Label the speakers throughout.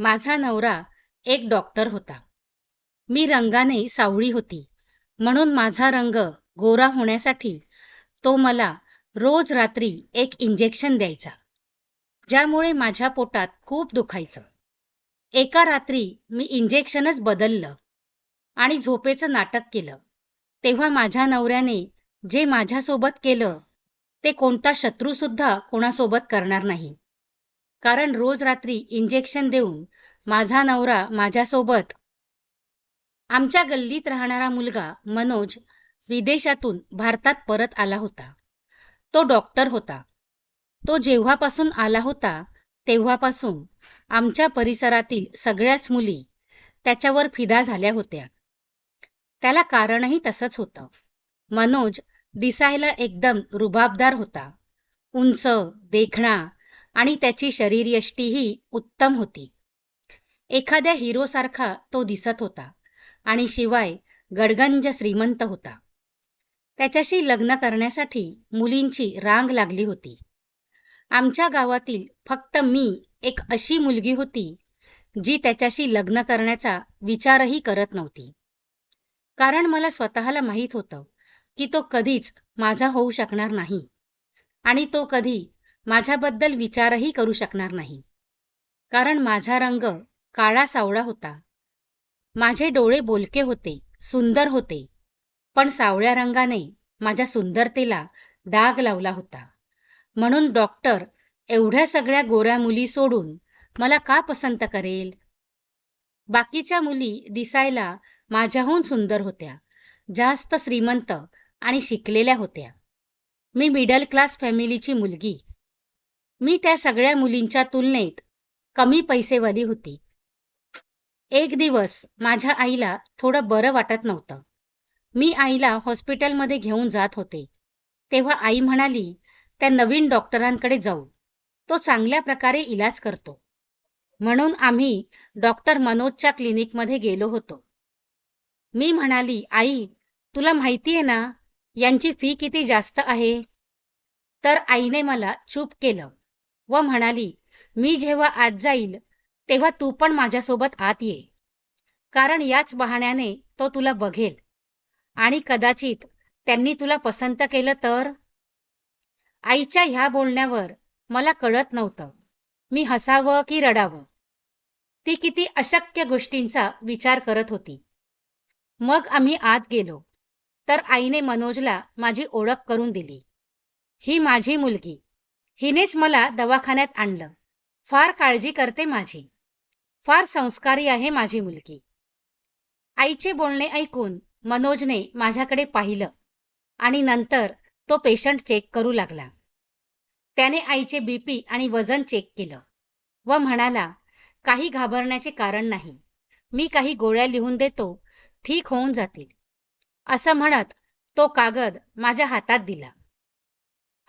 Speaker 1: माझा नवरा एक डॉक्टर होता. मी रंगाने सावळी होती. म्हणून माझा रंग गोरा होण्यासाठी तो मला रोज रात्री एक इंजेक्शन द्यायचा. ज्यामुळे माझ्या पोटात खूप दुखायचं. एका रात्री मी इंजेक्शनच बदललं आणि झोपेचं नाटक केलं. तेव्हा माझ्या नवऱ्याने जे माझ्यासोबत केलं ते कोणता शत्रू सुद्धा कोणासोबत करणार नाही. कारण रोज रात्री इंजेक्शन देऊन माझा नवरा माझ्यासोबत आमच्या गल्लीत राहणारा मुलगा मनोज विदेशातून भारतात परत आला होता. तो डॉक्टर होता. तो जेव्हापासून आला होता तेव्हापासून आमच्या परिसरातील सगळ्याच मुली त्याच्यावर फिदा झाल्या होत्या. त्याला कारणही तसंच होतं. मनोज दिसायला एकदम रुबाबदार होता. उंच देखणा आणि त्याची शरीरयष्टीही उत्तम होती. एखाद्या हिरोसारखा तो दिसत होता आणि शिवाय गडगंज श्रीमंत होता. त्याच्याशी लग्न करण्यासाठी मुलींची रांग लागली होती. आमच्या गावातील फक्त मी एक अशी मुलगी होती जी त्याच्याशी लग्न करण्याचा विचारही करत नव्हती. कारण मला स्वतःला माहीत होतं की तो कधीच माझा होऊ शकणार नाही आणि तो कधी माझ्याबद्दल विचारही करू शकणार नाही. कारण माझा रंग काळा सावळा होता. माझे डोळे बोलके होते सुंदर होते. पण सावळ्या रंगाने माझ्या सुंदरतेला डाग लावला होता. म्हणून डॉक्टर एवढ्या सगळ्या गोऱ्या मुली सोडून मला का पसंत करेल? बाकीच्या मुली दिसायला माझ्याहून सुंदर होत्या जास्त श्रीमंत आणि शिकलेल्या होत्या. मी मिडल क्लास फॅमिलीची मुलगी. मी त्या सगळ्या मुलींच्या तुलनेत कमी पैसेवाली होती. एक दिवस माझ्या आईला थोडं बरं वाटत नव्हतं. मी आईला हॉस्पिटलमध्ये घेऊन जात होते. तेव्हा आई म्हणाली त्या नवीन डॉक्टरांकडे जाऊ. तो चांगल्या प्रकारे इलाज करतो. म्हणून आम्ही डॉक्टर मनोजच्या क्लिनिकमध्ये गेलो होतो. मी म्हणाली आई तुला माहिती आहे ना यांची फी किती जास्त आहे? तर आईने मला चूप केलं. व म्हणाली मी जेव्हा आत जाईल तेव्हा तू पण माझ्यासोबत आत ये. कारण याच बहाण्याने तो तुला बघेल. आणि कदाचित त्यांनी तुला पसंत केलं तर? आईच्या ह्या बोलण्यावर मला कळत नव्हतं. मी हसावं की रडावं? ती किती अशक्य गोष्टींचा विचार करत होती. मग आम्ही आत गेलो. तर आईने मनोजला माझी ओळख करून दिली. ही माझी मुलगी. हिनेच मला दवाखान्यात आणलं. फार काळजी करते माझी. फार संस्कारी आहे माझी मुलगी. आईचे बोलणे ऐकून मनोजने माझ्याकडे पाहिलं आणि नंतर तो पेशंट चेक करू लागला. त्याने आईचे बीपी आणि वजन चेक केलं व म्हणाला काही घाबरण्याचे कारण नाही. मी काही गोळ्या लिहून देतो ठीक होऊन जातील. असं म्हणत तो कागद माझ्या हातात दिला.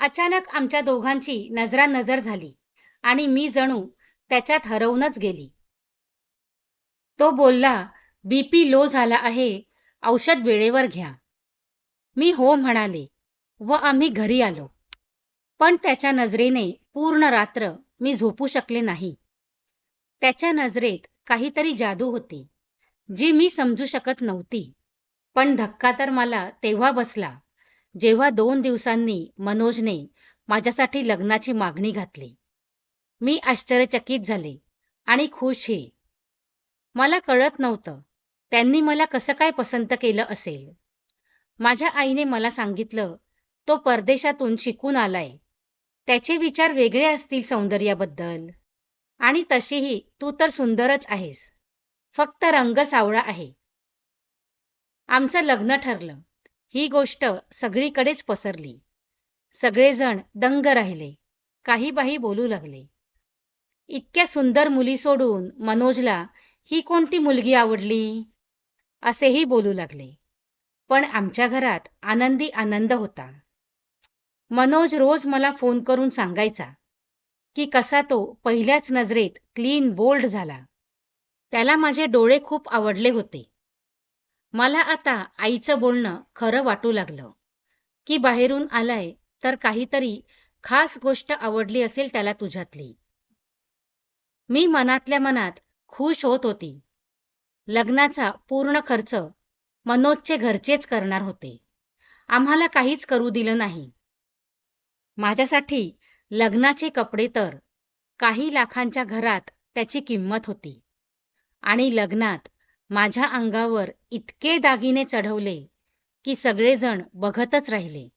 Speaker 1: अचानक आमच्या दोघांची नजरानजर झाली आणि मी जणू त्याच्यात हरवूनच गेली. तो बोलला बीपी लो झाला आहे औषध वेळेवर घ्या. मी हो म्हणाले व आम्ही घरी आलो. पण त्याच्या नजरेने पूर्ण रात्र मी झोपू शकले नाही. त्याच्या नजरेत काहीतरी जादू होती जी मी समजू शकत नव्हती. पण धक्का तर मला तेव्हा बसला. जेव्हा दोन दिवसांनी मनोजने माझ्यासाठी लग्नाची मागणी घातली. मी आश्चर्यचकित झाले आणि खुशही मला कळत नव्हतं त्यांनी मला कसं काय पसंत केलं असेल. माझ्या आईने मला सांगितलं तो परदेशातून शिकून आलाय. त्याचे विचार वेगळे असतील सौंदर्याबद्दल. आणि तशीही तू तर सुंदरच आहेस. फक्त रंग सावळा आहे. आमचं लग्न ठरलं. ही गोष्ट सगळीकडेच पसरली. सगळेजण दंग राहिले. काही बाही बोलू लागले. इतक्या सुंदर मुली सोडून मनोजला ही कोणती मुलगी आवडली? असेही बोलू लागले. पण आमच्या घरात आनंदी आनंद होता. मनोज रोज मला फोन करून सांगायचा की कसा तो पहिल्याच नजरेत क्लीन बोल्ड झाला. त्याला माझे डोळे खूप आवडले होते. मला आता आईचं बोलणं खरं वाटू लागलं. की बाहेरून आलाय तर काहीतरी खास गोष्ट आवडली असेल त्याला तुझ्यातली. मी मनातल्या मनात खुश होत होती. लग्नाचा पूर्ण खर्च मनोजचे घरचेच करणार होते. आम्हाला काहीच करू दिलं नाही. माझ्यासाठी लग्नाचे कपडे तर काही लाखांच्या घरात त्याची किंमत होती. आणि लग्नात माझ्या अंगावर इतके दागिने चढवले की सगळेजण बघतच राहिले.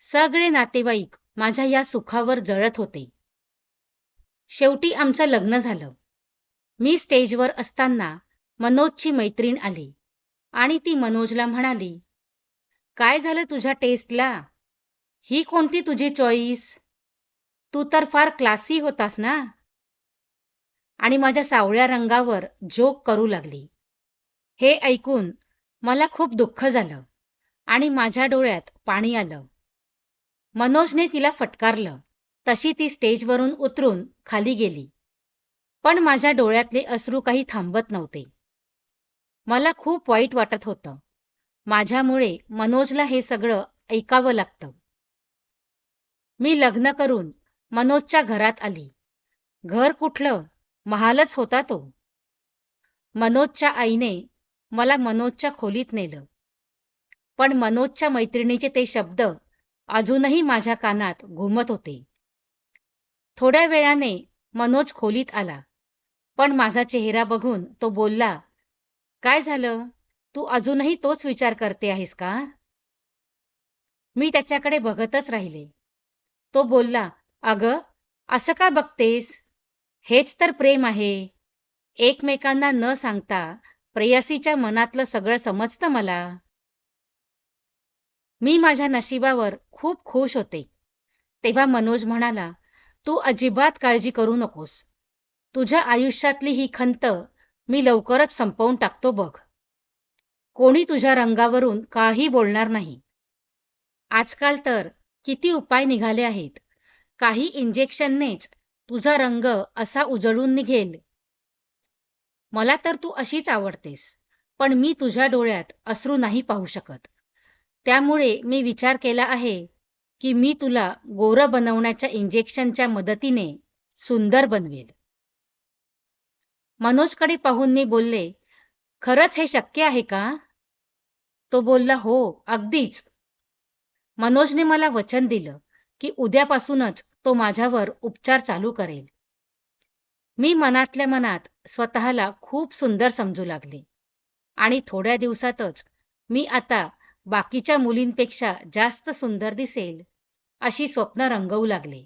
Speaker 1: सगळे नातेवाईक माझ्या या सुखावर जळत होते. शेवटी आमचं लग्न झालं. मी स्टेजवर असताना मनोजची मैत्रीण आली आणि ती मनोजला म्हणाली काय झालं तुझ्या टेस्टला? ही कोणती तुझी चॉईस? तू तर फार क्लासी होतास ना? आणि माझ्या सावळ्या रंगावर जोक करू लागली. हे ऐकून मला खूप दुःख झालं आणि माझ्या डोळ्यात पाणी आलं. मनोजने तिला फटकारलं. तशी ती स्टेजवरून उतरून खाली गेली. पण माझ्या डोळ्यातले अश्रू काही थांबत नव्हते. मला खूप वाईट वाटत होतं. माझ्यामुळे मनोजला हे सगळं ऐकावं लागतं. मी लग्न करून मनोजच्या घरात आली. घर कुठलं? महालच होता तो. मनोजच्या आईने मला मनोजच्या खोलीत नेलं. पण मनोजच्या मैत्रिणीचे ते शब्द अजूनही माझ्या कानात घुमत होते. थोड्या वेळाने मनोज खोलीत आला. पण माझा चेहरा बघून तो बोलला काय झालं? तू अजूनही तोच विचार करते आहेस का? मी त्याच्याकडे बघतच राहिले. तो बोलला अगं असं का बघतेस? हेच तर प्रेम आहे. एकमेकांना न सांगता प्रेयसीच्या मनातलं सगळं समजतं मला. मी माझ्या नशिबावर खूप खुश होते. तेव्हा मनोज म्हणाला तू अजिबात काळजी करू नकोस. तुझ्या आयुष्यातली ही खंत मी लवकरच संपवून टाकतो बघ. कोणी तुझ्या रंगावरून काही बोलणार नाही. आजकाल तर किती उपाय निघाले आहेत. काही इंजेक्शननेच तुझा रंग असा उजळून निघेल. मला तर तू अशीच आवडतेस पण मी तुझ्या डोळ्यात अश्रू नाही पाहू शकत. त्यामुळे मी विचार केला आहे की मी तुला गोरं बनवण्याच्या इंजेक्शनच्या मदतीने सुंदर बनवेल. मनोजकडे पाहून मी बोलले खरंच हे शक्य आहे का? तो बोलला हो अगदीच. मनोजने मला वचन दिलं की उद्यापासूनच तो माझ्यावर उपचार चालू करेल. मी मनातल्या मनात स्वतःला खूप सुंदर समजू लागले. आणि थोड्या दिवसातच मी आता बाकीच्या मुलींपेक्षा जास्त सुंदर दिसेल अशी स्वप्न रंगवू लागले.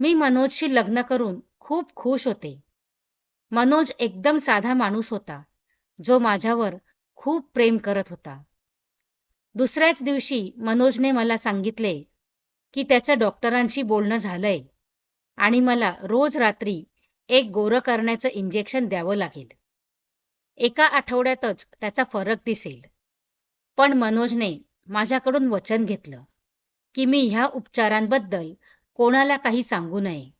Speaker 1: मी मनोजशी लग्न करून खूप खुश होते. मनोज एकदम साधा माणूस होता जो माझ्यावर खूप प्रेम करत होता. दुसऱ्याच दिवशी मनोजने मला सांगितले की त्याचं डॉक्टरांशी बोलणं झालंय. आणि मला रोज रात्री एक गोरं करण्याचं इंजेक्शन द्यावं लागेल. एका आठवड्यातच त्याचा फरक दिसेल. पण मनोजने माझ्याकडून वचन घेतलं की मी ह्या उपचारांबद्दल कोणाला काही सांगू नये.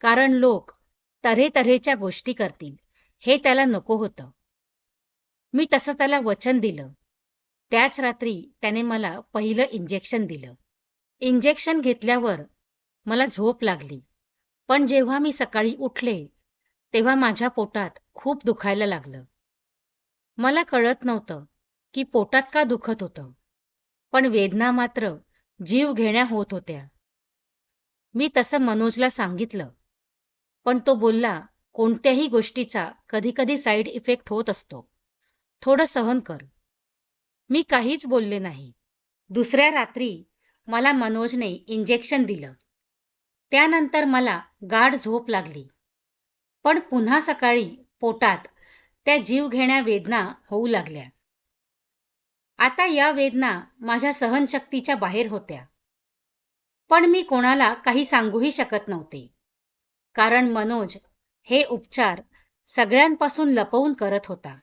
Speaker 1: कारण लोक तऱ्हेतऱ्हेच्या गोष्टी करतील हे त्याला नको होतं. मी तसं त्याला वचन दिलं. त्याच रात्री त्याने मला पहिलं इंजेक्शन दिलं. इंजेक्शन घेतल्यावर मला झोप लागली. पण जेव्हा मी सकाळी उठले तेव्हा माझ्या पोटात खूप दुखायला लागलं. मला कळत नव्हतं की पोटात का दुखत होतं पण वेदना मात्र जीव घेण्या होत होत्या. मी तसं मनोजला सांगितलं पण तो बोलला कोणत्याही गोष्टीचा कधीकधी साईड इफेक्ट होत असतो. थोडं सहन कर. मी काहीच बोलले नाही. दुसऱ्या रात्री मला मनोजने इंजेक्शन दिलं. त्यानंतर मला गाढ झोप लागली. पण पुन्हा सकाळी पोटात त्या जीव घेण्या वेदना होऊ लागल्या. आता या वेदना माझ्या सहनशक्तीच्या बाहेर होत्या. पण मी कोणाला काही सांगूही शकत नव्हते. कारण मनोज हे उपचार सगळ्यांपासून लपवून करत होता.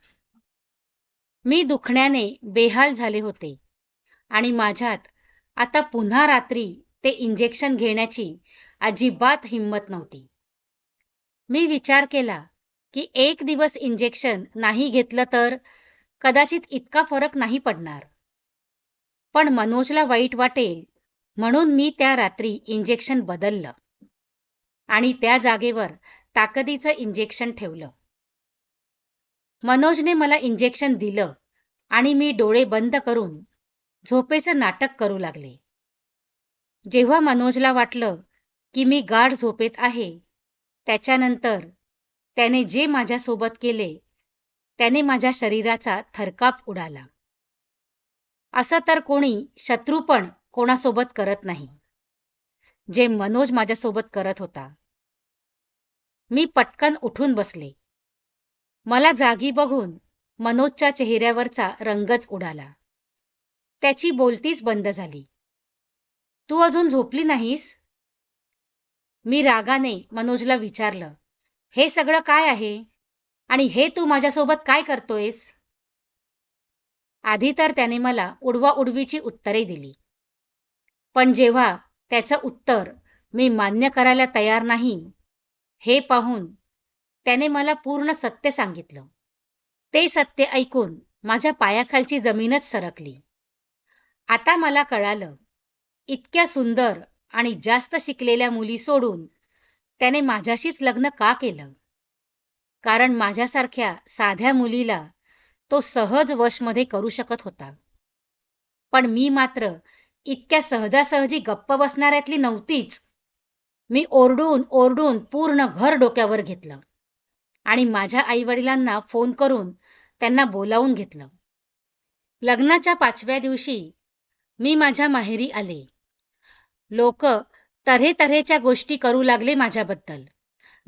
Speaker 1: मी दुखण्याने बेहाल झाले होते आणि माझ्यात आता पुन्हा रात्री ते इंजेक्शन घेण्याची अजिबात हिंमत नव्हती. मी विचार केला की एक दिवस इंजेक्शन नाही घेतलं तर कदाचित इतका फरक नाही पडणार. पण मनोजला वाईट वाटेल म्हणून मी त्या रात्री इंजेक्शन बदललं आणि त्या जागेवर ताकदीचं इंजेक्शन ठेवलं. मनोजने मला इंजेक्शन दिलं आणि मी डोळे बंद करून झोपेचं नाटक करू लागले. जेव्हा मनोजला वाटलं की मी गाढ झोपेत आहे. त्याच्यानंतर त्याने जे माझ्यासोबत केले त्याने माझ्या शरीराचा थरकाप उडाला. असं तर कोणी शत्रू पण कोणासोबत करत नाही. जे मनोज माझ्यासोबत करत होता. मी पटकन उठून बसले. मला जागी बघून मनोजच्या चेहऱ्यावरचा रंगच उडाला. त्याची बोलतीच बंद झाली. तू अजून झोपली नाहीस? मी रागाने मनोजला विचारलं हे सगळं काय आहे? आणि हे तू माझ्यासोबत काय करतोयस? आधी तर त्याने मला उडवा उडवीची उत्तरे दिली. पण जेव्हा त्याचं उत्तर मी मान्य करायला तयार नाही हे पाहून त्याने मला पूर्ण सत्य सांगितलं. ते सत्य ऐकून माझ्या पायाखालची जमीनच सरकली. आता मला कळालं इतक्या सुंदर आणि जास्त शिकलेल्या मुली सोडून त्याने माझ्याशीच लग्न का केलं? कारण माझ्यासारख्या साध्या मुलीला तो सहज वशमध्ये करू शकत होता. पण मी मात्र इतक्या सहजासहजी गप्प बसणाऱ्यातली नव्हतीच. मी ओरडून ओरडून पूर्ण घर डोक्यावर घेतलं आणि माझ्या आईवडिलांना फोन करून त्यांना बोलावून घेतलं. लग्नाच्या पाचव्या दिवशी मी माझ्या माहेरी आले. लोक तऱ्हेतऱ्हेच्या गोष्टी करू लागले माझ्याबद्दल.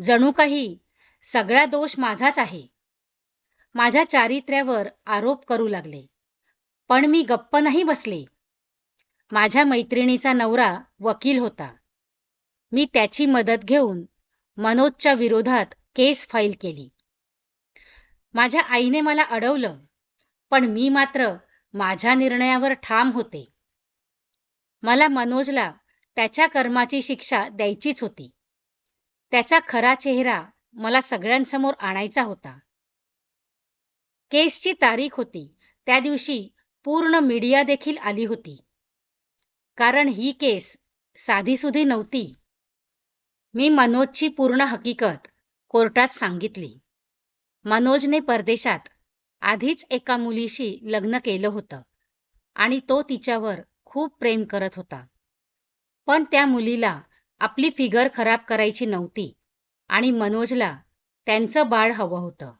Speaker 1: जणू काही सगळा दोष माझाच आहे. माझ्या चारित्र्यावर आरोप करू लागले. पण मी गप्प नाही बसले. माझ्या मैत्रिणीचा नवरा वकील होता. मी त्याची मदत घेऊन मनोजच्या विरोधात केस फाईल केली. माझ्या आईने मला अडवलं पण मी मात्र माझ्या निर्णयावर ठाम होते. मला मनोजला त्याच्या कर्माची शिक्षा द्यायचीच होती. त्याचा खरा चेहरा मला सगळ्यांसमोर आणायचा होता. केसची तारीख होती. त्या दिवशी पूर्ण मीडिया देखील आली होती. कारण ही केस साधीसुधी नव्हती. मी मनोजची पूर्ण हकीकत कोर्टात सांगितली. मनोजने परदेशात आधीच एका मुलीशी लग्न केलं होतं आणि तो तिच्यावर खूप प्रेम करत होता. पण त्या मुलीला आपली फिगर खराब करायची नव्हती आणि मनोजला त्यांचं बाळ हवं होतं.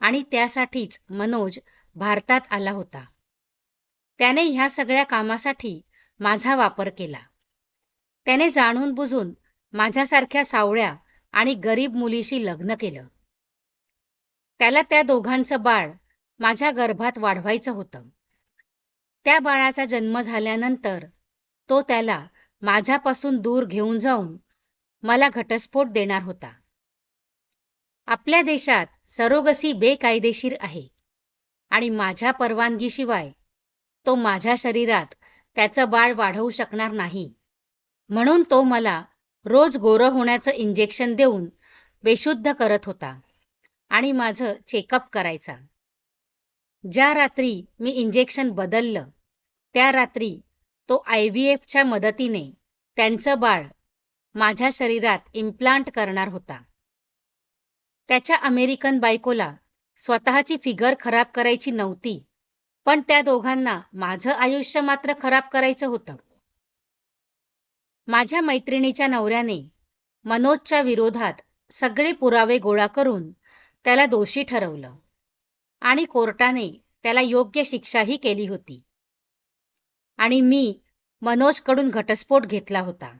Speaker 1: आणि त्यासाठीच मनोज भारतात आला होता. त्याने ह्या सगळ्या कामासाठी माझा वापर केला. त्याने जाणून बुजून माझ्यासारख्या सावळ्या आणि गरीब मुलीशी लग्न केलं. त्याला त्या दोघांचं बाळ माझ्या गर्भात वाढवायचं होतं. त्या बाळाचा जन्म झाल्यानंतर तो त्याला माझ्यापासून दूर घेऊन जाऊन मला घटस्फोट देणार होता. आपल्या देशात सरोगसी बेकायदेशीर आहे आणि माझ्या परवानगीशिवाय तो माझ्या शरीरात त्याचं बाळ वाढवू शकणार नाही. म्हणून तो मला रोज गोरं होण्याचं इंजेक्शन देऊन बेशुद्ध करत होता आणि माझं चेकअप करायचा. ज्या रात्री मी इंजेक्शन बदललं त्या रात्री तो आय व्ही एफच्या मदतीने त्यांचं बाळ माझ्या शरीरात इम्प्लांट करणार होता. त्याच्या अमेरिकन बायकोला स्वतःची फिगर खराब करायची नव्हती पण त्या दोघांना माझं आयुष्य मात्र खराब करायचं होतं. माझ्या मैत्रिणीच्या नवऱ्याने मनोजच्या विरोधात सगळे पुरावे गोळा करून त्याला दोषी ठरवलं आणि कोर्टाने त्याला योग्य शिक्षाही केली होती. आणि मी मनोजकडून घटस्फोट घेतला होता.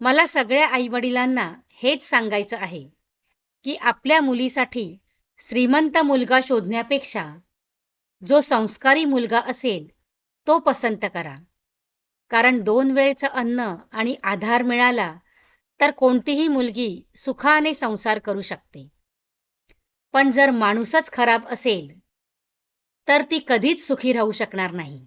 Speaker 1: मला सगळ्या आईवडिलांना हेच सांगायचं आहे की आपल्या मुलीसाठी श्रीमंत मुलगा शोधण्यापेक्षा जो संस्कारी मुलगा असेल तो पसंत करा. कारण दोन वेळचं अन्न आणि आधार मिळाला तर कोणतीही मुलगी सुखाने संसार करू शकते. पण जर माणूसच खराब असेल तर ती कधीच सुखी राहू शकणार नाही.